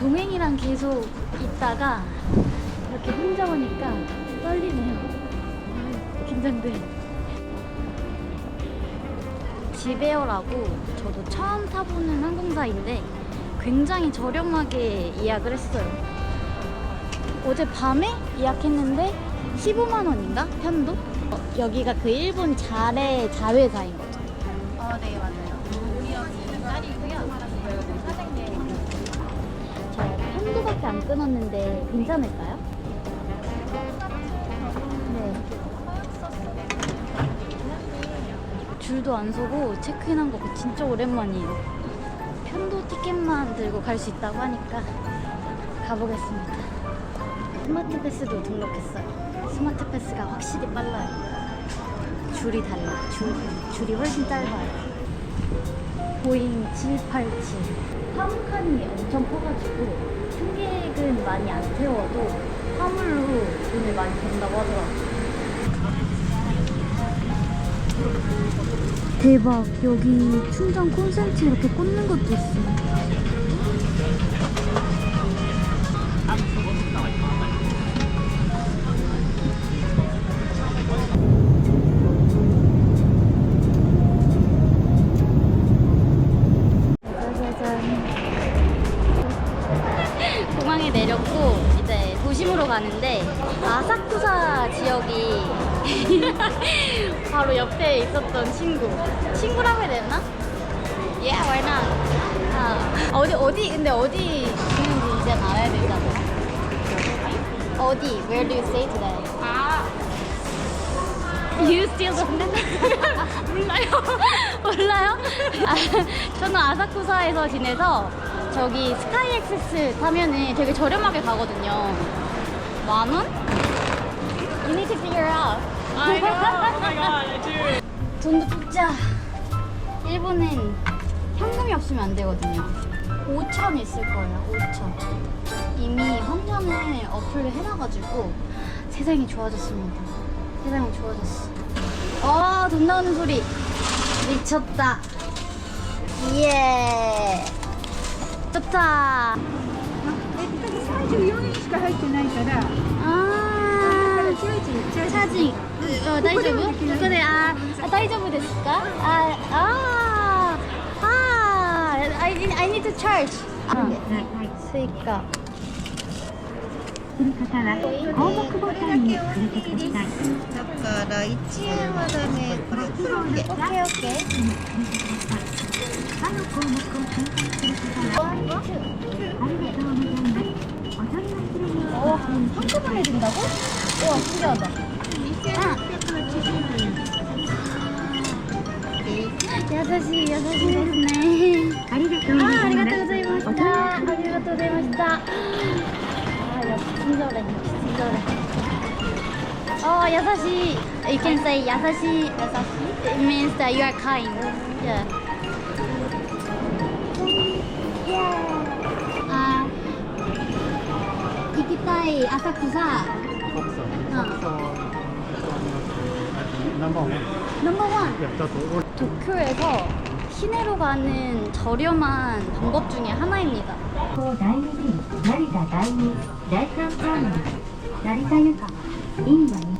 동행이랑 계속 있다가 이렇게 혼자 오니까 떨리네요. 아, 긴장돼. 지베어라고 저도 처음 타보는 항공사인데 굉장히 저렴하게 예약을 했어요. 어제 밤에 예약했는데 15만 원인가? 편도? 어, 여기가 그 일본 자레 자회사인 거죠. 편도밖에 안 끊었는데 괜찮을까요? 네. 줄도 안 서고 체크인한 거 진짜 오랜만이에요. 편도 티켓만 들고 갈 수 있다고 하니까 가보겠습니다. 스마트 패스도 등록했어요. 스마트 패스가 확실히 빨라요. 줄이 달라. 줄, 줄이 훨씬 짧아요. 보잉 787. 화물칸이 엄청 커가지고 승객은 많이 안 태워도 화물로 돈을 많이 번다고 하더라고요. 대박 여기 충전 콘센트 이렇게 꽂는 것도 있어 어디? Where do you stay today? 아, You still don't know? 몰라요. 몰라요? 아, 저는 아사쿠사에서 지내서 저기 스카이 액세스 타면은 되게 저렴하게 가거든요. 만 원? You need to figure out. I know. Oh my god, I do. 돈도 뽑자. 일본은 현금이 없으면 안 되거든요. 5천 있을 거예요. 5천. 이미 환전을 어플을 해놔가지고 세상이 좋아졌습니다. 세상이 좋아졌어. 어, 돈 나오는 소리. 미쳤다. 예. 좋다. 34人しか入ってないから、 아, チャージ、チャージ。 차징. 어, 大丈夫? 그래, 아, 아, 大丈夫ですか? 아, 아, 아, I, need- I need to charge. は 아, い、はい。 스이카. する方は項目ボタンに触れてください。だから1円はダメ。これ 오케이, 오케이. 他の項目を選択する方はありがとうございます。お取り忘れに 어, 한꺼번에 준다고? 우와, 신기하다. 아, 優しい、優しいです Oh, yasashi. You can say yasashi. Yasashi. It means that you are kind. Yeah. Yeah. Uh, ikitai asakusa. 넘버 원. 넘버 원. 도쿄에서 시내로 가는 저렴한 방법 중에 하나입니다. 나리타 나리타 나리타 나리타 유카 인만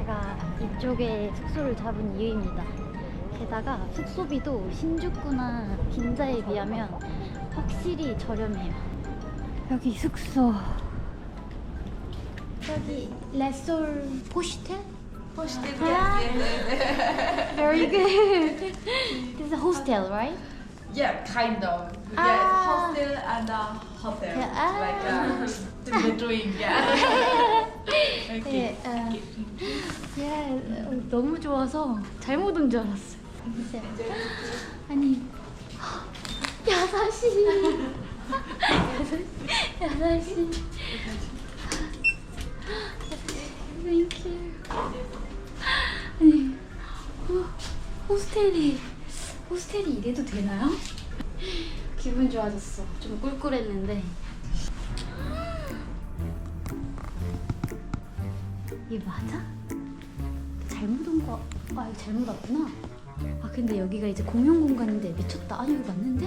제가 이쪽에 숙소를 잡은 이유입니다. 게다가 숙소비도 신주쿠나 긴자에 비하면 확실히 저렴해요. 여기 숙소. 여기 레솔 Ah. yes, yes, Very good. This is a hostel, right? Yeah, kind of. Ah. Yeah, hostel and a hotel. Yeah, ah. Like uh, the doing, yeah. 네, 어, 예, 어, 너무 좋아서 잘못 온 줄 알았어요. 진짜. 아니, 야사시. 여덟 시. 땡큐. 아니, 호, 호스텔이 호스텔이 이래도 되나요? 기분 좋아졌어. 좀 꿀꿀했는데. 이게 맞아? 잘못 온 거, 아, 잘못 왔구나. 아, 근데 여기가 이제 공용 공간인데 미쳤다. 아니, 이거 맞는데?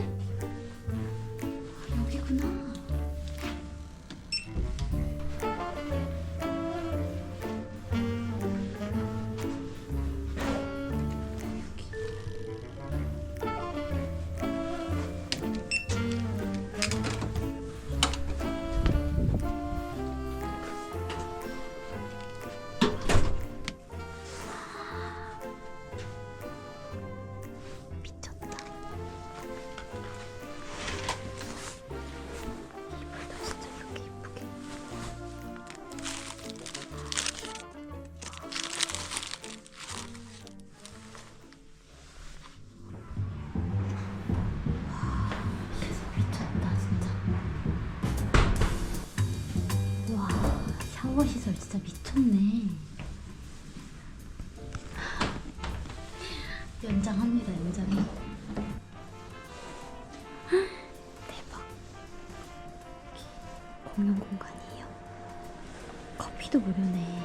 연장합니다, 연장해. 대박. 공용 공간이에요. 커피도 무료네.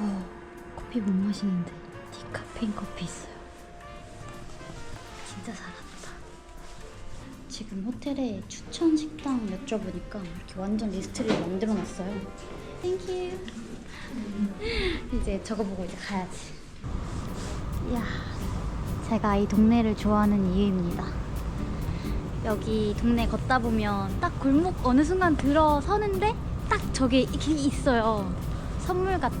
어, 커피 못 마시는데 디카페인 커피 있어요. 진짜 살았다. 지금 호텔에 추천 식당 여쭤보니까 이렇게 완전 리스트를 만들어 놨어요. 땡큐. 이제 저거 보고 이제 가야지. 이야, 제가 이 동네를 좋아하는 이유입니다. 여기 동네 걷다 보면 딱 골목 어느 순간 들어서는데 딱 저게 이게 있어요. 선물 같아.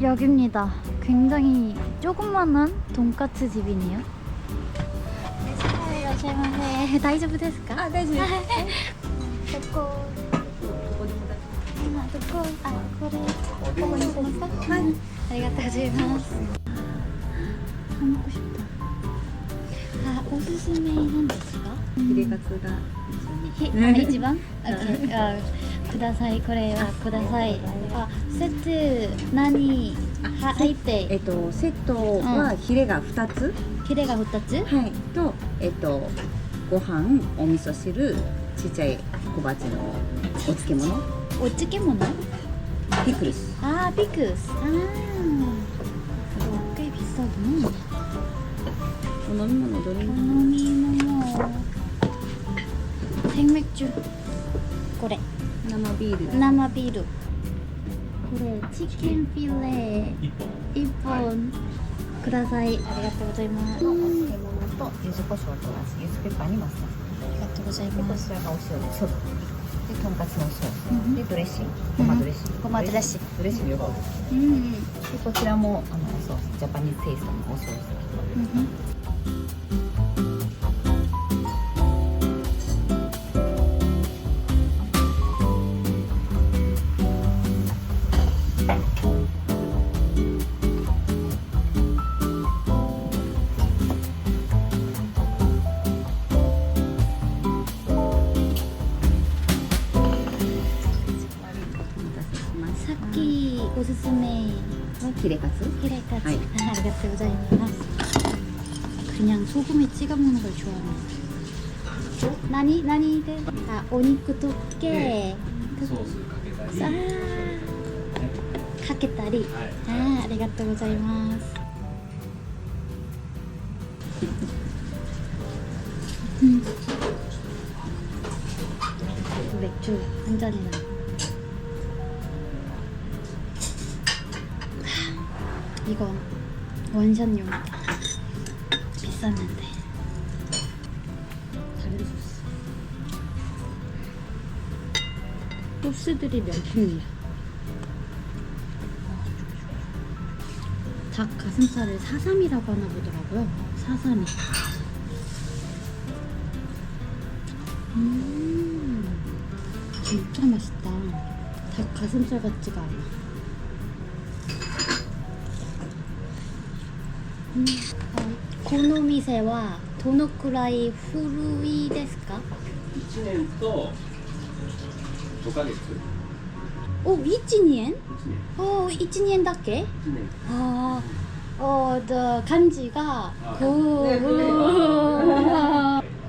여기입니다. 굉장히 조그만한 돈까츠 집이네요. 네, 축하해요, 제발. 네, 다이저브 됐을까? 아, 네, 네. 네. 됐고. とこあこれここにしますかはいありがとうございますあもうあおすすめなんですかひれカつが一番あくださいこれはくださいあセット何は入ってえっとセットはヒレが二つヒレが二つはいとえっとご飯お味噌汁ちっちゃい小鉢のお漬物お漬物ピクルス 아 피크스 아 그거 꽤 비싸구나 お飲み物ドリンク 오노미모모 생맥주 これ生ビール生ビールこれチキンフィレ1本くださいありがとうございますあお漬物と柚子胡椒となし柚子ペッパーにマスターりがとうございでこますちらがお塩でソルでとんかつのソース、うん でドレッシング。ごまドレッシング、ごまドレッシング。ドレッシング両方でうん。でこちらもあのそうジャパニーズテイストのおソース 그냥 소금에 찍어 먹는 걸 좋아합니다. 나니 나니들 네. 아 오니쿠 도깨 네. 그 소스 아 가게다리. 아, 네. 아 아리가또 고자이마스. 음. 맥주 한 잔이나. 아, 이거 원샷용이다. 소스들이 명품이야. 닭 가슴살을 사삼이라고 하나 보더라고요. 사삼이. 음, 진짜 맛있다. 닭 가슴살 같지가 않아. 음, 어, 고노미세와 도노쿠라이 후루이 데스까? 1年と 5ヶ月お1年お1年だけああおー漢字がこう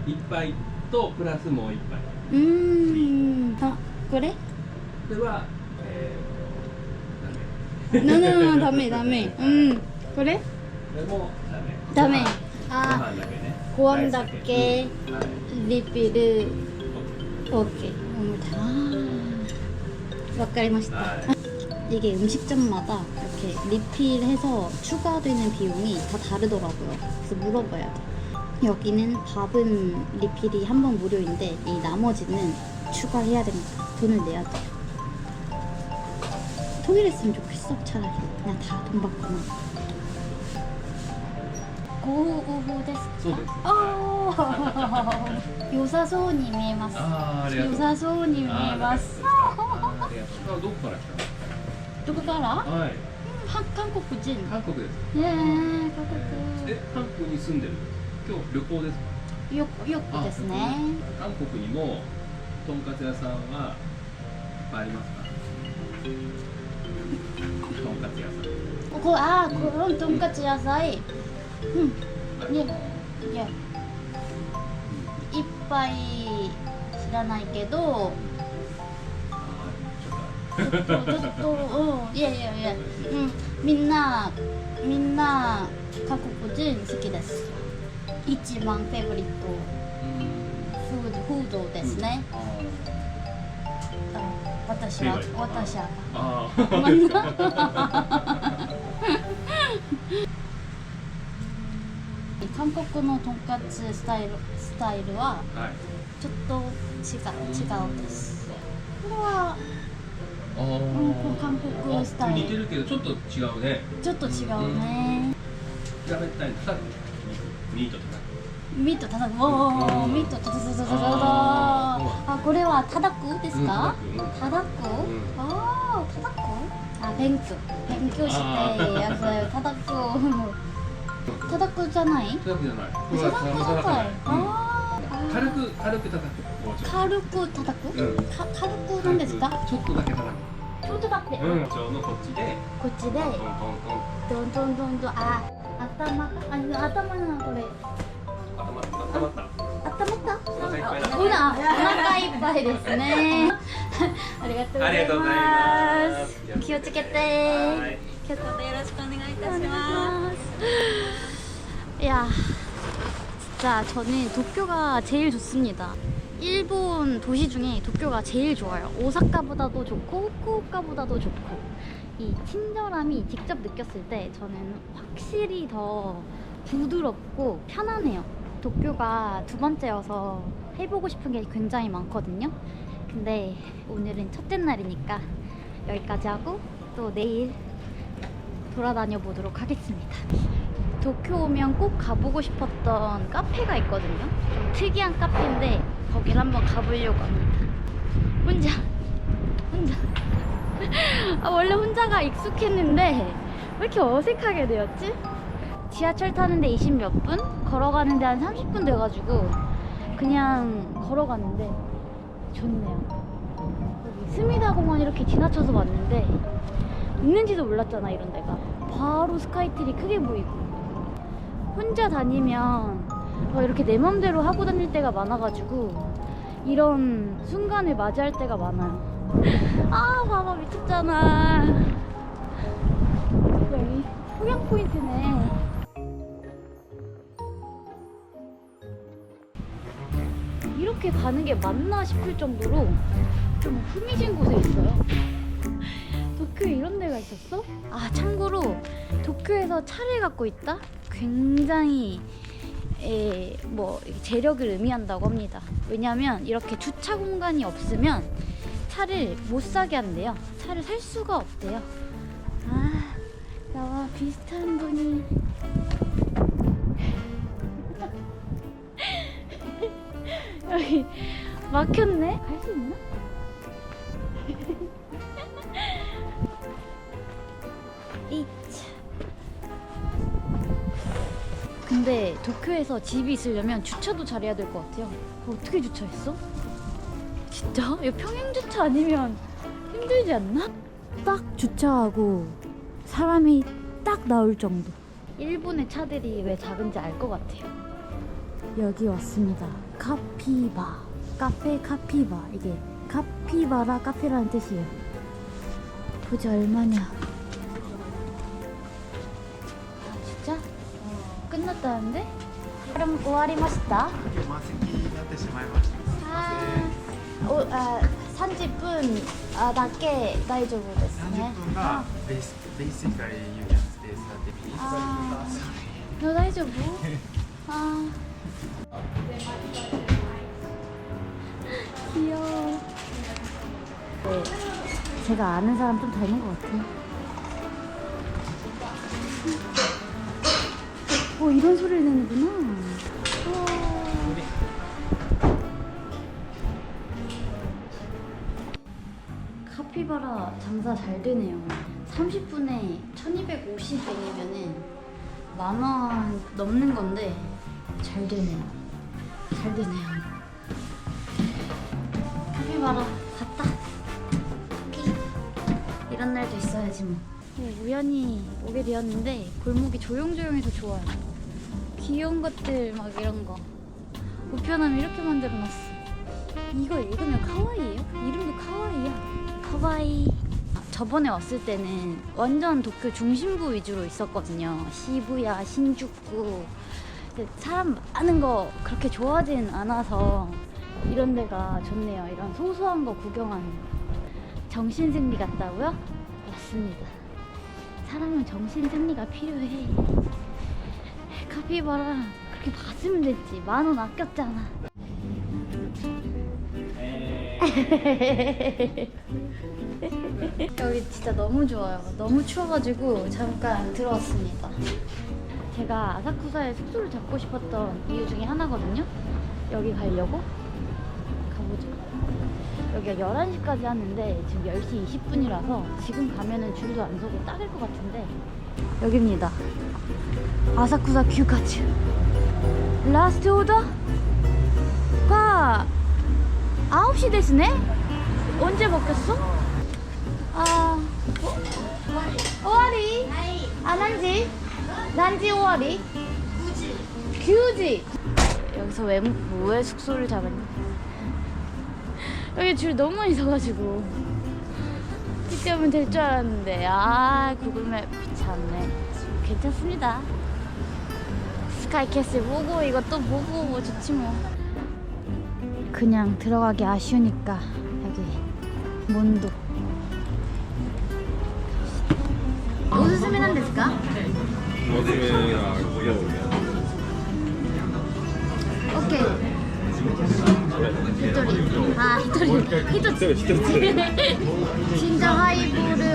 一杯とプラスもう一杯うーんあこれこれはえー、ダメななダメダメうんこれこれもダメダメあご飯だけリピル OK 아, 와, 까리 맛있다. 이게 음식점마다 이렇게 리필해서 추가되는 비용이 다 다르더라고요. 그래서 물어봐야 돼. 여기는 밥은 리필이 한 번 무료인데 이 나머지는 추가해야 됩니다. 돈을 내야 돼요. 통일했으면 좋겠어 차라리 그냥 다 돈 받고만 ゴーゴですか？そうです。ああ、良さそうに見えます。あ、良さそうに見えます。ありが。どこから来たどこから？はい。韓国人。韓国です。ええ、韓国。え、韓国に住んでる？今日旅行ですか？よく、よくですね。韓国にもとんかつ屋さんはいっぱいありますか？とんかつ屋さん。ここあ、このとんかつ野菜。うん。ね。いや。いっぱい知らないけど、ちょっと。うん。いやいやいや。うん。みんなみんな韓国人好きです。一番フェブリット。フードフードですね。私は私は。韓国のとんかつスタイルスタイルはちょっと違う違うです。これはあうん韓国スタイル似てるけどちょっと違うねちょっと違うね。平べったいのミートとかミートく。おお、うんミートたたたたたたた。ああ、これはただく？ですか？うんただく？んああ、ただく？あ、勉強勉強してやつただく。ただくじゃない？叩くじゃない。これ叩かない、あうん。軽く軽く叩く。軽く叩く？うん。か軽くなんですか？ちょっとだけ叩く。ちょっとだって。うん。包丁のこっちで。こっちで？どんどんどんどんあ頭あ頭なこれ。頭頭った頭ったお腹いっぱいお腹いっぱいですね。ありがとうございます。気をつけて ます야 진짜 저는 도쿄가 제일 좋습니다. 일본 도시 중에 도쿄가 제일 좋아요. 오사카보다도 좋고 후쿠오카보다도 좋고 이 친절함이 직접 느꼈을 때 저는 확실히 더 부드럽고 편안해요. 도쿄가 두 번째여서 해보고 싶은 게 굉장히 많거든요. 근데 오늘은 첫째 날이니까 여기까지 하고 또 내일 돌아다녀 보도록 하겠습니다. 도쿄 오면 꼭 가보고 싶었던 카페가 있거든요. 좀 특이한 카페인데 거길 한번 가보려고 합니다. 혼자, 혼자. 아, 원래 혼자가 익숙했는데 왜 이렇게 어색하게 되었지? 지하철 타는데 20 몇 분? 걸어가는데 한 30분 돼가지고 그냥 걸어갔는데 좋네요. 스미다 공원 이렇게 지나쳐서 왔는데 있는지도 몰랐잖아 이런 데가 바로 스카이트리 크게 보이고 혼자 다니면 어, 이렇게 내 맘대로 하고 다닐 때가 많아가지고 이런 순간을 맞이할 때가 많아요 아 봐봐 미쳤잖아 여기 소양 포인트네 이렇게 가는 게 맞나 싶을 정도로 좀 후미진 곳에 있어요 도쿄에 이런 데가 있었어? 아 참고로 도쿄에서 차를 갖고 있다? 굉장히 에, 뭐 재력을 의미한다고 합니다. 왜냐하면 이렇게 주차 공간이 없으면 차를 못 사게 한대요. 차를 살 수가 없대요. 아 나와 비슷한 분이 여기 막혔네. 갈 수 있나? 근데 도쿄에서 집이 있으려면 주차도 잘해야 될 것 같아요. 어떻게 주차했어? 진짜? 이거 평행 주차 아니면 힘들지 않나? 딱 주차하고 사람이 딱 나올 정도. 일본의 차들이 왜 작은지 알 것 같아요. 여기 왔습니다. 카피바. 카페 카피바. 이게 카피바라 카페라는 뜻이에요. 도대체 얼마냐? 끝났다는데? 그럼 終わりました?満席になってしまいました。 아, 오, 아, 30분 아, 밖에 大丈夫ですね.30分がベースベーシカリーユニアンスペースだってビリ 아, 너 大丈夫? 아. 귀여워. 네, 제가 아는 사람 좀 닮은 것 같아요. 오, 이런 소리를 내는구나. 우와. 카피바라 장사 잘 되네요. 30분에 1250엔이면은 만원 넘는 건데 잘 되네요. 잘 되네요. 카피바라 갔다. 피. 이런 날도 있어야지 뭐. 네, 우연히 오게 되었는데 골목이 조용조용해서 좋아요. 귀여운 것들 막 이런 거. 우편함 이렇게 만들어놨어. 이거 읽으면 카와이예요? 이름도 카와이야. 카와이. 저번에 왔을 때는 완전 도쿄 중심부 위주로 있었거든요. 시부야, 신주쿠. 사람 많은 거 그렇게 좋아하진 않아서 이런 데가 좋네요. 이런 소소한 거 구경하는 거. 정신승리 같다고요? 맞습니다. 사람은 정신승리가 필요해. 카피바라 그렇게 봤으면 됐지. 만 원 아꼈잖아. 여기 진짜 너무 좋아요. 너무 추워가지고 잠깐 들어왔습니다. 제가 아사쿠사에 숙소를 잡고 싶었던 이유 중에 하나거든요. 여기 가려고 가보죠. 여기가 11시까지 하는데 지금 10시 20분이라서 지금 가면은 줄도 안 서고 딱일 것 같은데 여기입니다. 아사쿠사 뷰까지. 라스트 오더 가 9시 됐네? 언제 먹겠어? 아, 오, 오와리? 아, 난지? 난지 오와리? 9지. 9지. 여기서 왜, 왜 숙소를 잡았냐? 여기 줄 너무 많이 서가지고. 찍으면 될 줄 알았는데, 아, 구글맵 않네. 괜찮습니다. 스카이캐슬 보고 이것도 보고 뭐 좋지 뭐. 그냥 들어가기 아쉬우니까 여기 몬도. 오스스메 난 데스까? 오케이. 히토리. 아 히토리. 히토치. 진짜 하이볼을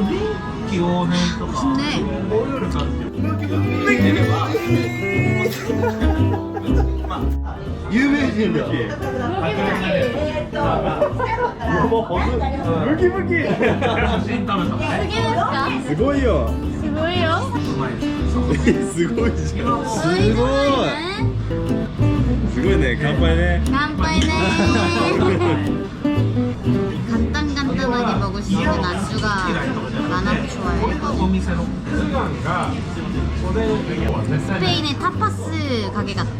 臨機応変とか、ね、こういうのってまあ有名人だよえ、っとムキムキすごいよすごいよすごいじゃんすごい、すごいね乾杯ね乾杯ね 많이 먹을 수 있는 안주가 많아서 좋아요. 스페인의 타파스 가게 같아.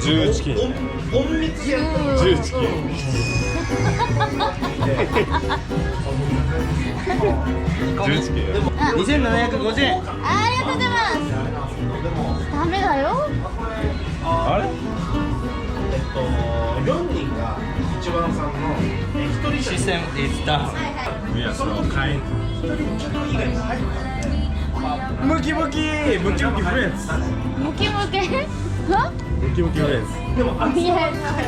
주치킨. 주치킨. 주치킨. 2750. 아, 감사합니다. 담배 가요? 아れ 一番さんの一人視線 is down いやその会員一人以外も入るムキムキムキムキフレンズムキムキムキムキフレンズでもあっ書いて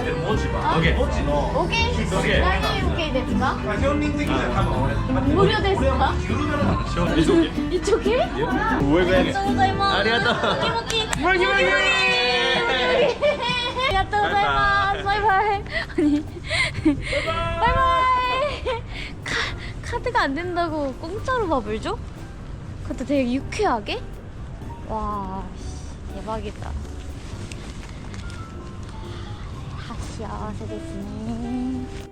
る文字は文字のオケ何オケですか本人的には多分無料ですか一応一応ありがとうムキムキムキムキ ありがとうございます。バイバイ。아니. 바이바이. 카, 카드가 안 된다고 공짜로 밥을 줘? 그것도 되게 유쾌하게? 와, 씨, 대박이다. 하, 幸せですね。